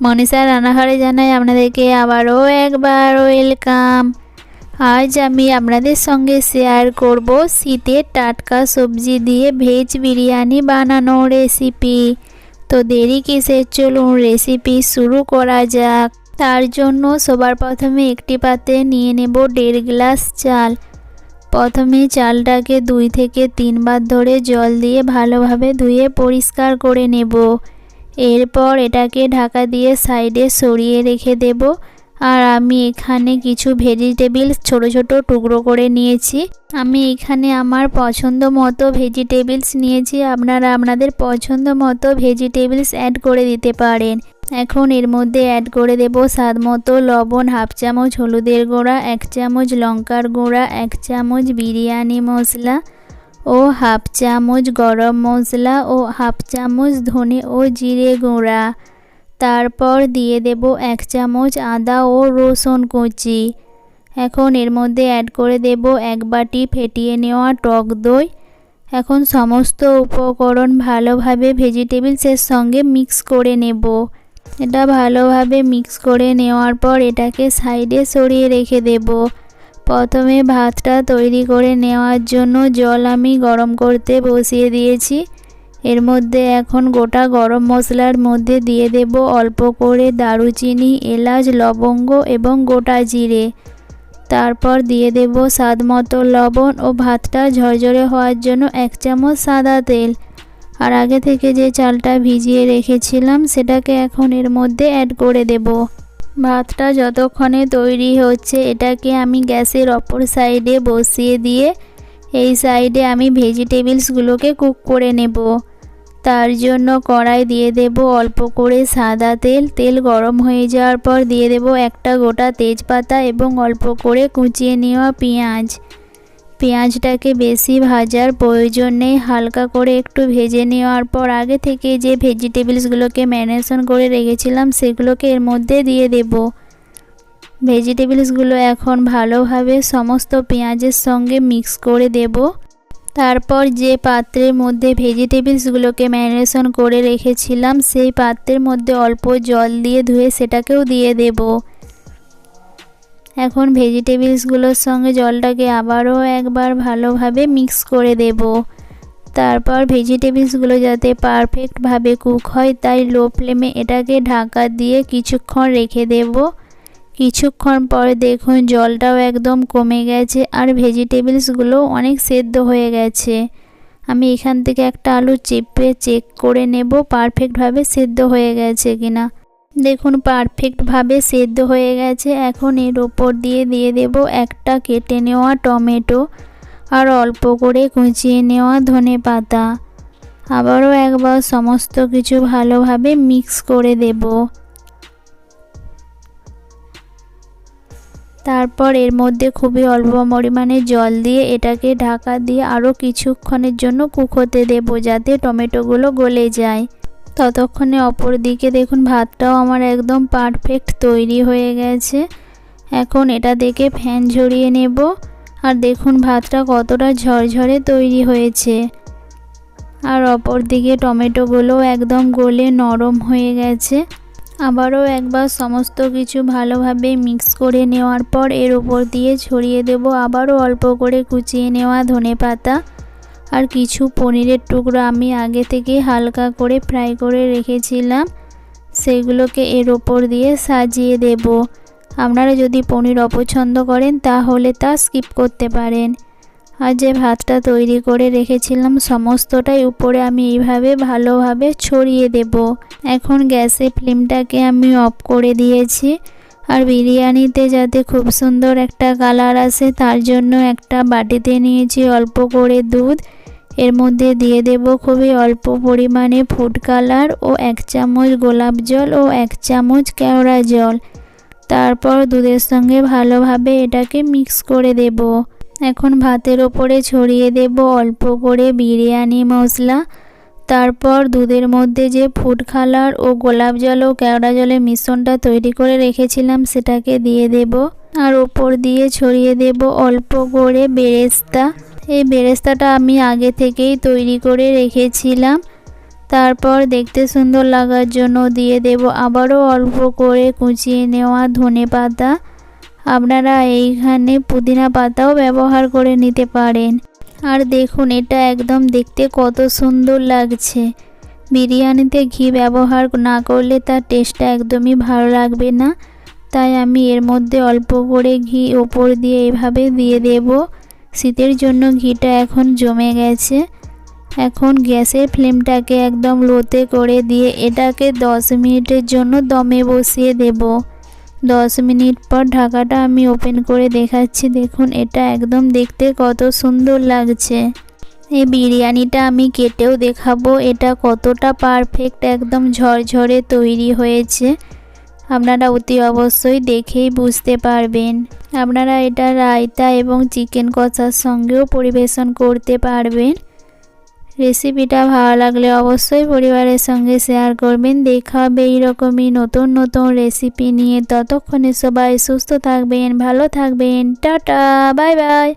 মনীষা রান্নাঘরে জানাই আপনাদেরকে আবারও একবার ওয়েলকাম। আজ আমি আপনাদের সঙ্গে শেয়ার করব শীতের টাটকা সবজি দিয়ে ভেজ বিরিয়ানি বানানোর রেসিপি তো দেরি কিসের? চলুন রেসিপি শুরু করা যাক। তার জন্য সবার প্রথমে একটি পাতে নিয়ে নেব দেড় গ্লাস চাল। প্রথমে চালটাকে দুই থেকে তিনবার ধরে জল দিয়ে ভালোভাবে ধুয়ে পরিষ্কার করে নেব। এরপর এটাকে ঢাকা দিয়ে সাইডে সরিয়ে রেখে দেব। আর আমি এখানে কিছু ভেজিটেবিলস ছোট ছোট টুকরো করে নিয়েছি। আমি এখানে আমার পছন্দ মতো ভেজিটেবিলস নিয়েছি। আপনারা আপনাদের পছন্দ মতো ভেজিটেবিলস অ্যাড করে দিতে পারেন। এখন এর মধ্যে অ্যাড করে দেব স্বাদ মতো লবণ, হাফ চামচ হলুদের গুঁড়া, এক চামচ লঙ্কার গুঁড়া, এক চামচ বিরিয়ানি মশলা। ও হাফ চামচ গরম মশলা ও হাফ চামচ ধনে ও জিরে গুঁড়া। তারপর দিয়ে দেব এক চামচ আদা ও রসুন কুচি। এখন এর মধ্যে অ্যাড করে দেব এক বাটি ফেটিয়ে নেওয়া টক দই। এখন সমস্ত উপকরণ ভালোভাবে ভেজিটেবলসের সঙ্গে মিক্স করে নেব। এটা ভালোভাবে মিক্স করে নেওয়ার পর এটাকে সাইডে সরিয়ে রেখে দেব। প্রথমে ভাতটা তৈরি করে নেওয়ার জন্য জল আমি গরম করতে বসিয়ে দিয়েছি। এর মধ্যে এখন গোটা গরম মশলার মধ্যে দিয়ে দেব অল্প করে দারুচিনি, এলাচ, লবঙ্গ এবং গোটা জিরে। তারপর দিয়ে দেব স্বাদ মতো লবণ ও ভাতটা ঝরঝরে হওয়ার জন্য এক চামচ সাদা তেল। আর আগে থেকে যে চালটা ভিজিয়ে রেখেছিলাম, সেটাকে এখন এর মধ্যে অ্যাড করে দেব। ভাতটা যতক্ষণে তৈরি হচ্ছে এটাকে আমি গ্যাসের অপর সাইডে বসিয়ে দিয়ে এই সাইডে আমি ভেজিটেবলসগুলোকে কুক করে নেব। তার জন্য কড়াই দিয়ে দেব অল্প করে সাদা তেল। তেল গরম হয়ে যাওয়ার পর দিয়ে দেব একটা গোটা তেজপাতা এবং অল্প করে কুচিয়ে নেওয়া পেঁয়াজ। পেঁয়াজটাকে বেশি ভাজার প্রয়োজন নেই, হালকা করে একটু ভেজে নেওয়ার পর আগে থেকে যে ভেজিটেবলসগুলোকে ম্যারিনেশন করে রেখেছিলাম সেগুলোকে এর মধ্যে দিয়ে দেব। ভেজিটেবলসগুলো এখন ভালোভাবে সমস্ত পেঁয়াজের সঙ্গে মিক্স করে দেব। তারপর যে পাত্রের মধ্যে ভেজিটেবলসগুলোকে ম্যারিনেশন করে রেখেছিলাম, সেই পাত্রের মধ্যে অল্প জল দিয়ে ধুয়ে সেটাকেও দিয়ে দেব। এখন ভেজিটেবলসগুলোর সঙ্গে জলটাকে আবারও একবার ভালোভাবে মিক্স করে দেব। তারপর ভেজিটেবলসগুলো যাতে পারফেক্টভাবে কুক হয়, তাই লো ফ্লেমে এটাকে ঢাকা দিয়ে কিছুক্ষণ রেখে দেব। কিছুক্ষণ পরে দেখুন জলটাও একদম কমে গেছে আর ভেজিটেবলসগুলো অনেক সেদ্ধ হয়ে গেছে। আমি এখান থেকে একটা আলু চেপে চেক করে নেব পারফেক্টভাবে সেদ্ধ হয়ে গেছে কিনা। দেখুন পারফেক্টভাবে সেদ্ধ হয়ে গেছে। এখন এর ওপর দিয়ে দিয়ে দেব একটা কেটে নেওয়া টমেটো আর অল্প করে কুচিয়ে নেওয়া ধনে পাতা। আবারও একবার সমস্ত কিছু ভালোভাবে মিক্স করে দেব। তারপর এর মধ্যে খুবই অল্প পরিমাণে জল দিয়ে এটাকে ঢাকা দিয়ে আরও কিছুক্ষণের জন্য কুক হতে দেবো যাতে টমেটোগুলো গলে যায়। ততক্ষণে অপর দিকে দেখুন, ভাতটাও আমার একদম পারফেক্ট তৈরি হয়ে গেছে। এখন এটা দেখে ফ্যান ঝরিয়ে নেব। আর দেখুন, ভাতটা কতটা ঝরঝরে তৈরি হয়েছে। আর অপর দিকে টমেটোগুলো একদম গলে নরম হয়ে গেছে। আবারও একবার সমস্ত কিছু ভালোভাবে মিক্স করে নেওয়ার পর এর উপর দিয়ে ছড়িয়ে দেব। আবারও অল্প করে কুচিয়ে নেওয়া ধনে পাতা আর কিছু পনিরের টুকরো আমি আগে থেকে হালকা করে ফ্রাই করে রেখেছিলাম। সেগুলোকে এর ওপর দিয়ে সাজিয়ে দেব। আপনারা যদি পনির অপছন্দ করেন, তাহলে তা স্কিপ করতে পারেন। আর যে ভাতটা তৈরি করে রেখেছিলাম, সমস্তটাই উপরে আমি এইভাবে ভালোভাবে ছড়িয়ে দেব। এখন গ্যাসে ফ্লেমটাকে আমি অফ করে দিয়েছি। আর বিরিয়ানিতে যাতে খুব সুন্দর একটা কালার আসে, তার জন্য একটা বাটিতে নিয়েছি অল্প করে দুধ। এর মধ্যে দিয়ে দেব খুবই অল্প পরিমাণে ফুড কালার ও এক চামচ গোলাপ জল ও এক চামচ কেওড়া জল। তারপর দুধের সঙ্গে ভালোভাবে এটাকে মিক্স করে দেব। এখন ভাতের ওপরে ছড়িয়ে দেব অল্প করে বিরিয়ানি মশলা। তারপর দুধের মধ্যে যে ফুড কালার ও গোলাপ জল ও কেওড়া জলের মিশ্রণটা তৈরি করে রেখেছিলাম সেটাকে দিয়ে দেব। আর ওপর দিয়ে ছড়িয়ে দেব অল্প করে বেরেস্তা। এই বেরেস্তাটা আমি আগে থেকেই তৈরি করে রেখেছিলাম। তারপর দেখতে সুন্দর লাগার জন্য দিয়ে দেব আবারও অল্প করে কুচিয়ে নেওয়া ধনে পাতা। আপনারা এইখানে পুদিনা পাতাও ব্যবহার করে নিতে পারেন। আর দেখুন, এটা একদম দেখতে কত সুন্দর লাগছে। বিরিয়ানিতে ঘি ব্যবহার না করলে তার টেস্টটা একদমই ভালো লাগবে না। তাই আমি এর মধ্যে অল্প করে ঘি ওপর দিয়ে এভাবে দিয়ে দেব। শীতের জন্য ঘিটা এখন জমে গেছে। এখন গ্যাসের ফ্লেমটাকে একদম লোতে করে দিয়ে এটাকে 10 মিনিটের জন্য দমে বসিয়ে দেব। 10 মিনিট পর ঢাকাটা আমি ওপেন করে দেখাচ্ছি। দেখুন, এটা একদম দেখতে কত সুন্দর লাগছে। এই বিরিয়ানিটা আমি কেটেও দেখাবো। এটা কতটা পারফেক্ট, একদম ঝরঝরে তৈরি হয়েছে। আপনারা অতি অবশ্যই দেখেই বুঝতে পারবেন। আপনারা এটা রায়তা এবং চিকেন কষার সঙ্গেও পরিবেশন করতে পারবেন। রেসিপিটা ভালো লাগলে অবশ্যই পরিবারের সঙ্গে শেয়ার করবেন। দেখা হবে এইরকমই নতুন নতুন রেসিপি নিয়ে। ততক্ষণে সবাই সুস্থ থাকবেন, ভালো থাকবেন। Tata, bye bye.